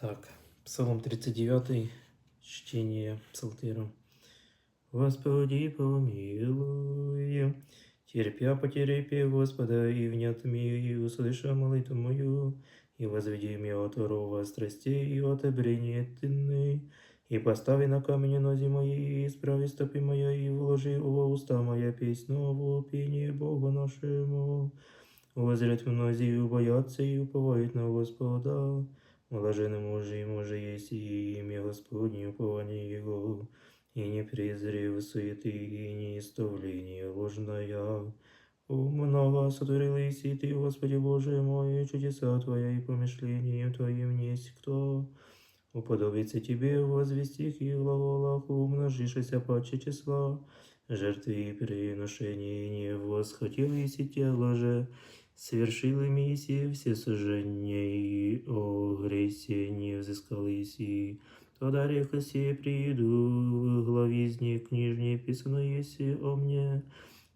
Так, Псалом 39, чтение псалтиру. Господи, помилуй, терпя потерпи Господа, и внят мне, и услыша молитву мою, и возведи меня от ворова страстей и от обрения тынны, и постави на камень ноги мои, и исправи стопи моя, и вложи во уста моя песнь новую, пение Богу нашему. Возрят мнози и убоятся, и уповают на Господа. Блаженный мужи и мужи есть и имя Господне упование Его, и не презрев суеты, и не истовление ложная. О, много сотворились и Ты, Господи Боже мой, и чудеса Твоя и помышлением Твоим есть кто. Уподобится Тебе в возвестих и глаголах, умножишься паче числа, жертвы и приношения не восхотелись и тело же, совершил миссии все сожжения и о гресе не взыскались и Тогда река сие приду в главе из них книжнее писано есть о мне.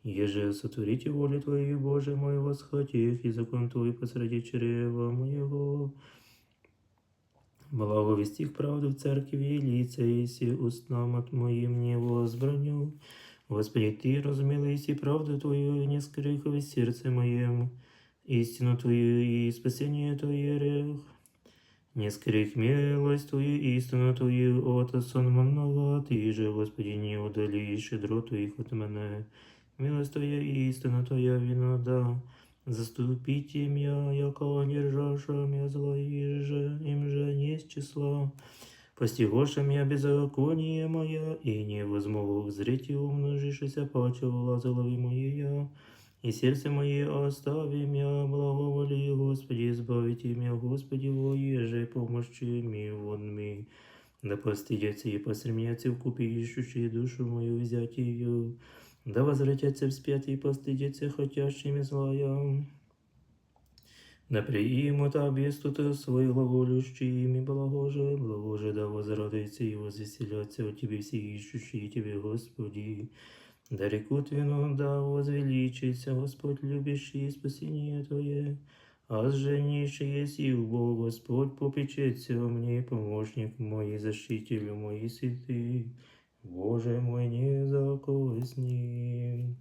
Еже сотворите волю Твою, Боже мой, восхотев, и закон Твой посреди чрева моего. Благовестих правду в церкви, лица еси устнам от моим не возбраню. Господи, Ты разумелись и правду Твою не скрых в сердце моем, истину Твою и спасение Твое рех. Не скрых милость Твою, истину Твою от сонма много, Ты же, Господи, не удалишь щедро Твоих от мене. Милость Твоя и истина Твоя винода. Заступите меня, яко не ржаша меня зла, и же, им же не с числа. Постигоша меня беззаконие моя, и не возмогу зрить и умножишься паче лазалови моя. И сердце мое остави меня, благоволи, Господи, избавите меня, Господи, воеже, помощи ми вон ми. Да постидятся и посремятся в купе, ищущие душу мою взять ее. Да возвратятся вспять и постыдятся хотящими злая. Да примут обестут свой глаголющий ими благоже, благоже да возрадуются и возвеселятся от Тебе все ищущие Тебе, Господи. Да рекут вину, да возвеличится Господь, любящий спасение Твое. А женишь есть и Бог Господь попечется о мне, помощник мой, защититель мой святый. Боже мой, не закосни.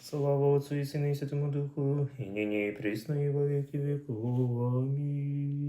Слава Отцу и Сыну и Святому Духу, и ныне и присно и во веки веков. Аминь.